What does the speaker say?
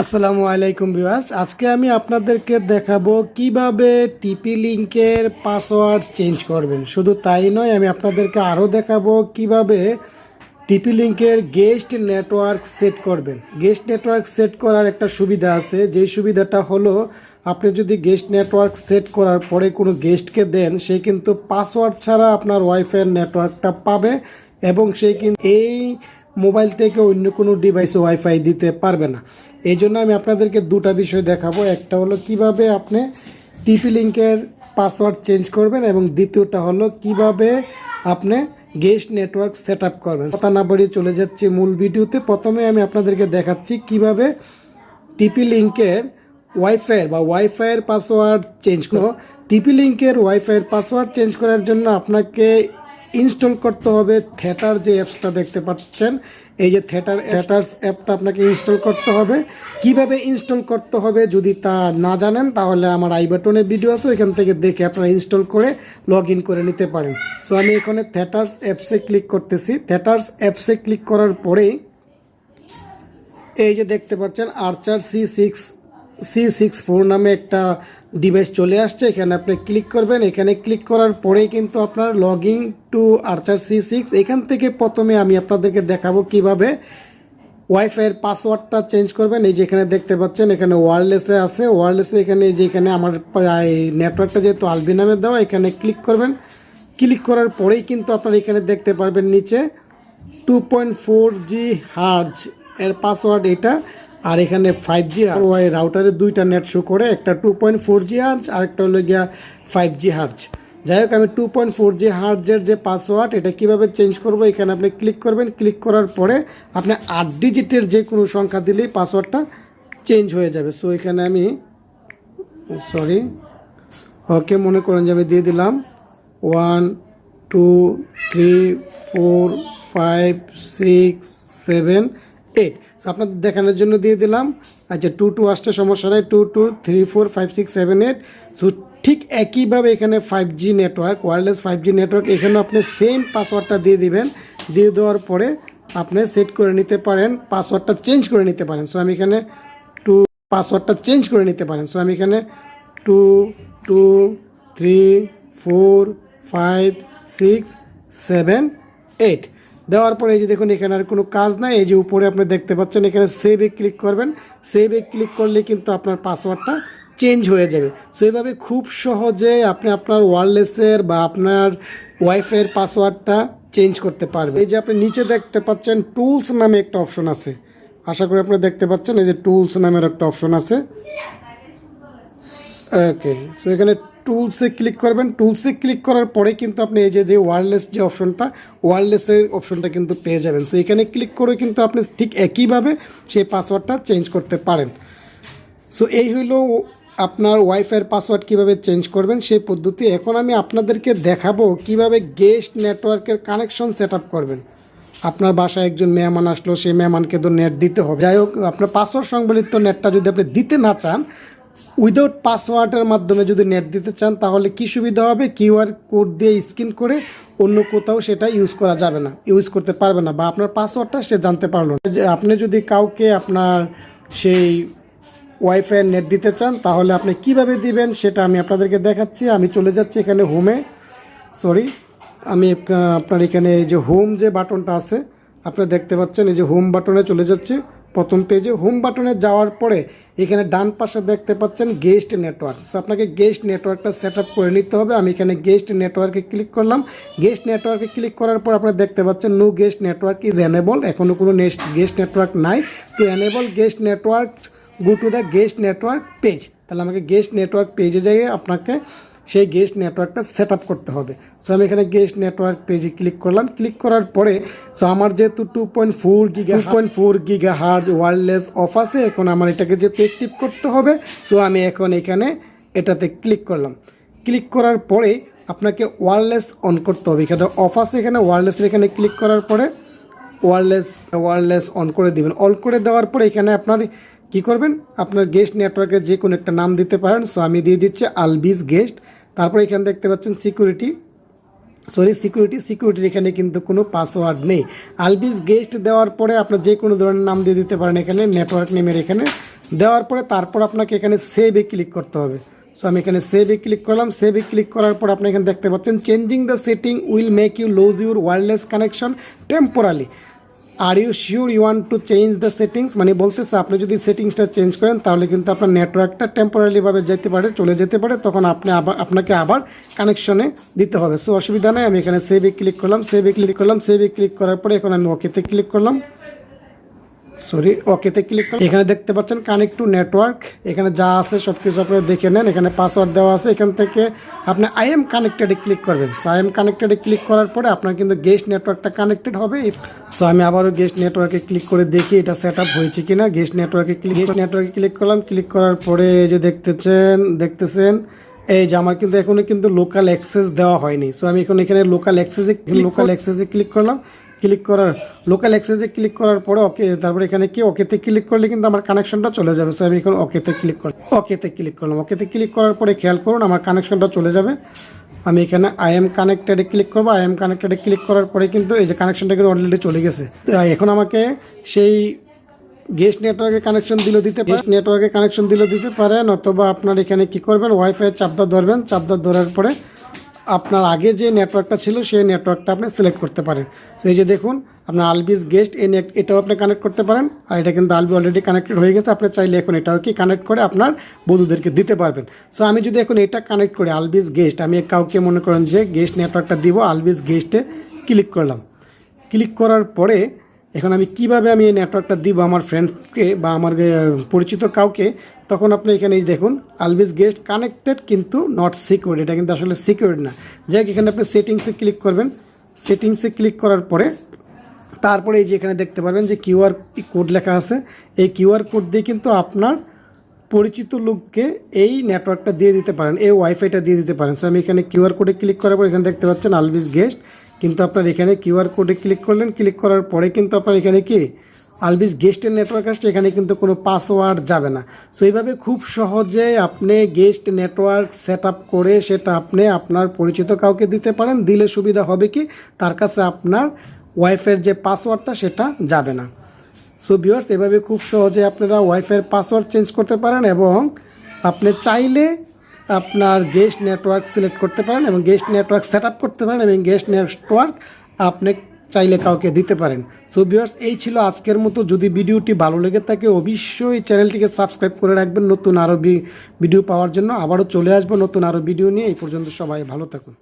আসসালামু আলাইকুম ভিউয়ার্স। আজকে আমি আপনাদেরকে দেখাবো কীভাবে টিপি লিংকের পাসওয়ার্ড চেঞ্জ করবেন। শুধু তাই নয়, আমি আপনাদেরকে আরও দেখাবো কীভাবে টিপি লিংকের গেস্ট নেটওয়ার্ক সেট করবেন। গেস্ট নেটওয়ার্ক সেট করার একটা সুবিধা আছে। যেই সুবিধাটা হলো, আপনি যদি গেস্ট নেটওয়ার্ক সেট করার পরে কোনো গেস্টকে দেন, সে কিন্তু পাসওয়ার্ড ছাড়া আপনার ওয়াইফাইয়ের নেটওয়ার্কটা পাবে এবং সে কিন্তু এই মোবাইল থেকে অন্য কোনো ডিভাইসে ওয়াইফাই দিতে পারবে না। এই জন্য আমি আপনাদেরকে দুটা বিষয় দেখাবো। একটা হলো কীভাবে আপনি টিপি লিঙ্কের পাসওয়ার্ড চেঞ্জ করবেন এবং দ্বিতীয়টা হলো কীভাবে আপনি গেস্ট নেটওয়ার্ক সেট আপ করবেন। কথা না বাড়িয়ে চলে যাচ্ছি মূল ভিডিওতে। প্রথমে আমি আপনাদেরকে দেখাচ্ছি কীভাবে টিপি লিঙ্কের ওয়াইফাইয়ের বা ওয়াইফাইয়ের পাসওয়ার্ড চেঞ্জ করো টিপি লিঙ্কের ওয়াইফাইয়ের পাসওয়ার্ড চেঞ্জ করার জন্য আপনাকে ইনস্টল করতে হবে থিয়েটার যে অ্যাপসটা দেখতে পাচ্ছেন, এই যে থিয়েটার থিয়েটার্স অ্যাপটা আপনাকে ইনস্টল করতে হবে। কীভাবে ইনস্টল করতে হবে যদি তা না জানেন, তাহলে আমার আই বাটনে ভিডিও আছে, ওইখান থেকে দেখে আপনারা ইনস্টল করে লগ ইন করে নিতে পারেন। সো আমি এখানে থিয়েটার্স অ্যাপসে ক্লিক করতেছি। থিয়েটার্স অ্যাপসে ক্লিক করার পরেই এই যে দেখতে পাচ্ছেন, Archer C six C six four নামে একটা ডিভাইস চলে আসছে, এখানে আপনি ক্লিক করবেন। এখানে ক্লিক করার পরেই কিন্তু আপনার log in to Archer C six এখান থেকে প্রথমে আমি আপনাদেরকে দেখাবো কীভাবে ওয়াইফাইয়ের পাসওয়ার্ডটা চেঞ্জ করবেন। এই যে এখানে দেখতে পাচ্ছেন, এখানে ওয়ারলেসে আছে। ওয়ারলেসে এখানে যে এখানে আমার নেটওয়ার্কটা যেহেতু আলবি নামে দেওয়া, এখানে ক্লিক করবেন। ক্লিক করার পরেই কিন্তু আপনারা এখানে দেখতে পারবেন নিচে two point four G hertz এর পাসওয়ার্ড এটা। আর এখানে ফাইভ জি ওয়াই রাউটারে দুইটা নেট শো করে, একটা two point four G hertz আর একটা হলো গিয়া ফাইভ জি হার্জ যাই হোক, আমি টু পয়েন্ট ফোর জি হার্জের যে পাসওয়ার্ড এটা কীভাবে চেঞ্জ করব, এখানে আপনি ক্লিক করবেন। ক্লিক করার পরে আপনি আট ডিজিটের যে কোনো সংখ্যা দিলেই পাসওয়ার্ডটা চেঞ্জ হয়ে যাবে। সো এখানে আমি সরি ওকে মনে করেন যে আমি দিয়ে দিলাম। One two three four five six seven eight so আপনাদের দেখানোর জন্য দিয়ে দিলাম। আচ্ছা টু টু আসতে সমস্যা নেই। Two two three four five six seven eight so ঠিক একইভাবে এখানে five G network wireless five G network এখানে আপনি সেম পাসওয়ার্ডটা দিয়ে দিবেন। দিয়ে দেওয়ার পরে আপনি সেট করে নিতে পারেন পাসওয়ার্ডটা চেঞ্জ করে নিতে পারেন। সো আমি এখানে টু পাসওয়ার্ডটা চেঞ্জ করে নিতে পারেন। সো আমি এখানে two two three four five six seven eight দেওয়ার পরে এই যে দেখুন, এখানে আর কোনো কাজ নাই। এই যে উপরে আপনি দেখতে পাচ্ছেন, এখানে সেভে ক্লিক করবেন। সেভে ক্লিক করলে কিন্তু আপনার পাসওয়ার্ডটা চেঞ্জ হয়ে যাবে। সো এইভাবে খুব সহজে আপনি আপনার ওয়ারলেসের বা আপনার ওয়াইফাইয়ের পাসওয়ার্ডটা চেঞ্জ করতে পারবে এই যে আপনি নিচে দেখতে পাচ্ছেন টুলস নামে একটা অপশন আছে। আশা করি আপনারা দেখতে পাচ্ছেন, এই যে টুলস নামের একটা অপশন আছে। ওকে সো এখানে টুলসে ক্লিক করবেন। টুলসে ক্লিক করার পরে কিন্তু আপনি এই যে যে ওয়্যারলেস যে অপশনটা ওয়ারলেসের অপশনটা কিন্তু পেয়ে যাবেন। সো এখানে ক্লিক করে কিন্তু আপনি ঠিক একইভাবে সেই পাসওয়ার্ডটা চেঞ্জ করতে পারেন। সো এই হলো আপনার ওয়াইফাইয়ের পাসওয়ার্ড কীভাবে চেঞ্জ করবেন সেই পদ্ধতি। এখন আমি আপনাদেরকে দেখাবো কীভাবে গেস্ট নেটওয়ার্কের কানেকশন সেট করবেন। আপনার বাসায় একজন মেহমান আসলো, সেই মেহমানকে তো নেট দিতে হবে। যাই হোক, আপনার পাসওয়ার্ড সংবলিত নেটটা যদি আপনি দিতে না চান উইদাউট পাসওয়ার্ডের মাধ্যমে যদি নেট দিতে চান, তাহলে কি সুবিধা হবে? কিউআর কোড দিয়ে স্ক্যান করে অন্য কোথাও সেটা ইউজ করা যাবে না, ইউজ করতে পারবে না, বা আপনার পাসওয়ার্ডটা সে জানতে পারল না। আপনি যদি কাউকে আপনার সেই ওয়াইফাই নেট দিতে চান, তাহলে আপনি কীভাবে দিবেন সেটা আমি আপনাদেরকে দেখাচ্ছি। আমি চলে যাচ্ছি এখানে হোমে। সরি, আমি আপনার এখানে এই যে হোম যে বাটনটা আছে, আপনি দেখতে পাচ্ছেন এই যে হোম বাটনে চলে যাচ্ছে। প্রথম পেজে হোম বাটনে যাওয়ার পরে এখানে ডান পাশে দেখতে পাচ্ছেন গেস্ট নেটওয়ার্ক সো আপনাকে গেস্ট নেটওয়ার্কটা সেট আপ করে নিতে হবে। আমি এখানে গেস্ট নেটওয়ার্কে ক্লিক করলাম। গেস্ট নেটওয়ার্কে ক্লিক করার পর আপনারা দেখতে পাচ্ছেন no guest network is enable এখনও কোনো গেস্ট নেটওয়ার্ক নাই। তো enable guest network go to the guest network page তাহলে আমাকে গেস্ট নেটওয়ার্ক পেজে যাইয়ে আপনাকে সেই গেস্ট নেটওয়ার্কটা সেট আপ করতে হবে। সো আমি এখানে গেস্ট নেটওয়ার্ক পেজে ক্লিক করলাম। ক্লিক করার পরে সো আমার যেহেতু two point four giga point four giga hertz wireless off আছে, এখন আমার এটাকে যেহেতু অ্যাক্টিভ করতে হবে সো আমি এখন এখানে এটাতে ক্লিক করলাম। ক্লিক করার পরে আপনাকে ওয়ারলেস অন করতে হবে। এখানে অফ আছে, এখানে ওয়ারলেসের এখানে ক্লিক করার পরে ওয়ারলেস ওয়ারলেস অন করে দিবেন। অন করে দেওয়ার পরে এখানে আপনার কি করবেন? আপনার গেস্ট নেটওয়ার্কের যে কোনো একটা নাম দিতে পারেন। সো আমি দিয়ে দিচ্ছি আলবিজ গেস্ট তারপরে এখানে দেখতে পাচ্ছেন সিকিউরিটি সরি সিকিউরিটি সিকিউরিটির এখানে কিন্তু কোনো পাসওয়ার্ড নেই। আলবিজ গেস্ট দেওয়ার পরে আপনার যে কোনো ধরনের নাম দিয়ে দিতে পারেন এখানে নেটওয়ার্ক নেমের এখানে। দেওয়ার পরে তারপর আপনাকে এখানে সেভে ক্লিক করতে হবে। সো আমি এখানে সেভে ক্লিক করলাম। সেভে ক্লিক করার পর আপনি এখানে দেখতে পাচ্ছেন changing the setting will make you lose your wireless connection temporally are you sure you want to change the settings মানে বলতেছে, আপনি যদি সেটিংসটা চেঞ্জ করেন, তাহলে কিন্তু আপনার নেটওয়ার্কটা টেম্পোরারিভাবে যেতে পারে, চলে যেতে পারে, তখন আপনি আবার, আপনাকে আবার কানেকশনে দিতে হবে। সো অসুবিধা নেই, আমি এখানে সেভে ক্লিক করলাম সেভে ক্লিক করলাম সেভে ক্লিক করার পরে এখন আমি ওকেতে ক্লিক করলাম। সরি ওকেতে ক্লিক করুন এখানে দেখতে পাচ্ছেন কানেক্ট টু নেটওয়ার্ক এখানে যা আছে সব কিছু আপনারা দেখে নেন। এখানে পাসওয়ার্ড দেওয়া আছে। এখান থেকে আপনি আই এম কানেক্টেডে ক্লিক করবেন। সো আই এম কানেক্টেডে ক্লিক করার পরে আপনার কিন্তু গেস্ট নেটওয়ার্কটা কানেক্টেড হবে। সো আমি আবারও গেস্ট নেটওয়ার্কে ক্লিক করে দেখি এটা সেট আপ হয়েছে কিনা। গেস্ট নেটওয়ার্কে ক্লিক গেস্ট নেটওয়ার্কে ক্লিক করলাম। ক্লিক করার পরে এই যে দেখতেছেন দেখতেছেন এই যে আমার কিন্তু এখনও কিন্তু লোকাল অ্যাক্সেস দেওয়া হয়নি। সো আমি এখন এখানে লোকাল অ্যাক্সেসে লোকাল অ্যাক্সেসে ক্লিক করলাম। ক্লিক করার লোকাল অ্যাক্সেসে ক্লিক করার পরে ওকে তারপরে এখানে কি ওকেতে ক্লিক করলে কিন্তু আমার কানেকশনটা চলে যাবে। সো আমি এখন ওকেতে ক্লিক করলাম ওকেতে ক্লিক করলাম। ওকেতে ক্লিক করার পরে খেয়াল করুন, আমার কানেকশনটা চলে যাবে। আমি এখানে আই এম কানেক্টেডে ক্লিক করব। আই এম কানেক্টেডে ক্লিক করার পরে কিন্তু এই যে কানেকশনটা কিন্তু অলরেডি চলে গেছে। তো এখন আমাকে সেই গেস্ট নেটওয়ার্কে কানেকশন দিলে দিতে পারেন নেটওয়ার্কে কানেকশন দিলে দিতে পারেন, অথবা আপনার এখানে কি করবেন ওয়াইফাই চাপদা ধরবেন। চাপদা ধরার পরে আপনার আগে যে নেটওয়ার্কটা ছিল, সেই নেটওয়ার্কটা আপনি সিলেক্ট করতে পারেন। তো এই যে দেখুন, আপনার আলবিস গেস্ট এই নেট এটাও আপনি কানেক্ট করতে পারেন। আর এটা কিন্তু আলবি অলরেডি কানেক্টেড হয়ে গেছে। আপনি চাইলে এখন এটাও কি কানেক্ট করে আপনার বন্ধুদেরকে দিতে পারবেন। সো আমি যদি এখন এটা কানেক্ট করি আলবিস গেস্ট আমি কাউকে মনে করেন যে গেস্ট নেটওয়ার্কটা দিব আলবিস গেস্টে ক্লিক করলাম। ক্লিক করার পরে এখন আমি কীভাবে আমি এই নেটওয়ার্কটা দিব আমার ফ্রেন্ডকে বা আমার পরিচিত কাউকে তখন আপনি এখানে দেখুন আলবিস গেস্ট কানেক্টেড কিন্তু নট সিকিউর এটা কিন্তু আসলে সিকিউর না। যাই হোক, এখানে আপনি সেটিংসে ক্লিক করবেন। সেটিংসে ক্লিক করার পরে তারপরে এই যে এখানে দেখতে পারবেন যে কিউআর কোড লেখা আছে। এই কিউআর কোড দিয়ে কিন্তু আপনার পরিচিত লোককে এই নেটওয়ার্কটা দিয়ে দিতে পারেন এই ওয়াইফাইটা দিয়ে দিতে পারেন। সো আমি এখানে কিউআর কোডে ক্লিক করার পর এখানে দেখতে পাচ্ছেন আলবিস গেস্ট কিন্তু আপনার এখানে কিউআর কোডে ক্লিক করলেন ক্লিক করার পরে কিন্তু আপনার এখানে কি? আলবিস গেস্টের নেটওয়ার্ক আসছে, এখানে কিন্তু কোনো পাসওয়ার্ড যাবে না। সো এইভাবে খুব সহজে আপনি গেস্ট নেটওয়ার্ক সেট করে সেটা আপনি আপনার পরিচিত কাউকে দিতে পারেন, দিলে সুবিধা হবে কি? তার কাছে আপনার ওয়াইফাইয়ের যে পাসওয়ার্ডটা সেটা যাবে না। সো ভিউয়ার্স এভাবে খুব সহজে আপনারা ওয়াইফাইয়ের পাসওয়ার্ড চেঞ্জ করতে পারেন এবং আপনি চাইলে আপনার গেস্ট নেটওয়ার্ক সিলেক্ট করতে পারেন এবং গেস্ট নেটওয়ার্ক সেট করতে পারেন এবং গেস্ট নেটওয়ার্ক আপনি চাইলে কাউকে দিতে পারেন। সো ভিউয়ার্স এই ছিল আজকের মতো। যদি ভিডিওটি ভালো লেগে থাকে, অবশ্যই চ্যানেলটিকে সাবস্ক্রাইব করে রাখবেন। নতুন আরও ভিডিও পাওয়ার জন্য আবারও চলে আসব নতুন আরও ভিডিও নিয়ে। এই পর্যন্ত সবাই ভালো থাকুন।